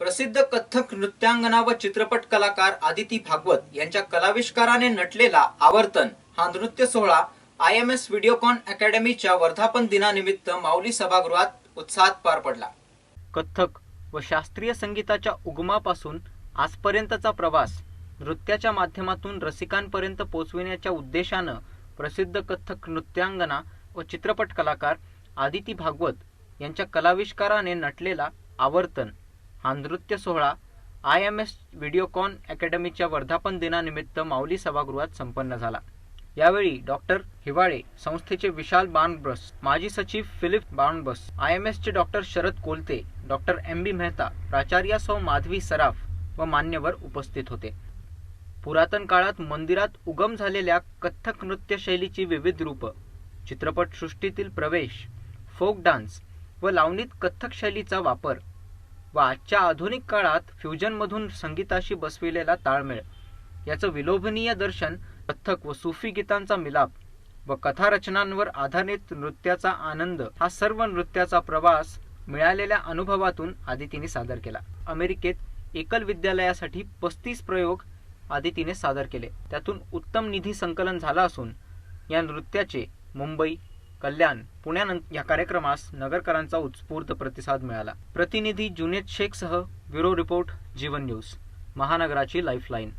प्रसिद्ध कथ्थक नृत्यांगना व चित्रपट कलाकार आदिती भागवत यांच्या कलाविष्काराने नटलेला आवर्तन हा नृत्य सोहळा आय एम एस व्हिडिओकॉन अकॅडमीच्या वर्धापन दिनानिमित्त माऊली सभागृहात उत्साहात पार पडला. कथ्थक व शास्त्रीय संगीताच्या उगमापासून आजपर्यंतचा प्रवास नृत्याच्या माध्यमातून रसिकांपर्यंत पोचविण्याच्या उद्देशानं प्रसिद्ध कथ्थक नृत्यांगना व चित्रपट कलाकार आदिती भागवत यांच्या कलाविष्काराने नटलेला आवर्तन. हा नृत्य सोहळा आय एम एस व्हिडिओकॉन अकॅडमीच्या वर्धापन दिनानिमित्त माऊली सभागृहात संपन्न झाला. यावेळी डॉक्टर हिवाळे संस्थेचे विशाल बाणबस माजी सचिव फिलिप बाणबस आय एम एसचे doctor Sharad Kolte doctor M B Mehta प्राचार्या सौ माधवी सराफ व मान्यवर उपस्थित होते. पुरातन काळात मंदिरात उगम झालेल्या कथ्थक नृत्य शैलीची विविध रूपं चित्रपटसृष्टीतील प्रवेश फोक डान्स व लावणीत कथ्थक शैलीचा वापर व आजच्या आधुनिक काळात फ्युजनमधून संगीताशी बसविलेला ताळमेळ. याचं विलोभनीय दर्शन कथ्थक व सुफी गीतांचा मिलाप व कथारचनांवर आधारित नृत्याचा आनंद हा सर्व नृत्याचा प्रवास मिळालेल्या अनुभवातून आदितीने सादर केला. अमेरिकेत एकल विद्यालयासाठी पस्तीस प्रयोग आदितीने सादर केले. त्यातून उत्तम निधी संकलन झाला असून या नृत्याचे मुंबई कल्याण पुण्यानंतर या कार्यक्रमास नगरकरांचा उत्स्फूर्त प्रतिसाद मिळाला. प्रतिनिधी जुनेद शेखसह ब्युरो रिपोर्ट जीवन न्यूज महानगराची लाईफलाईन.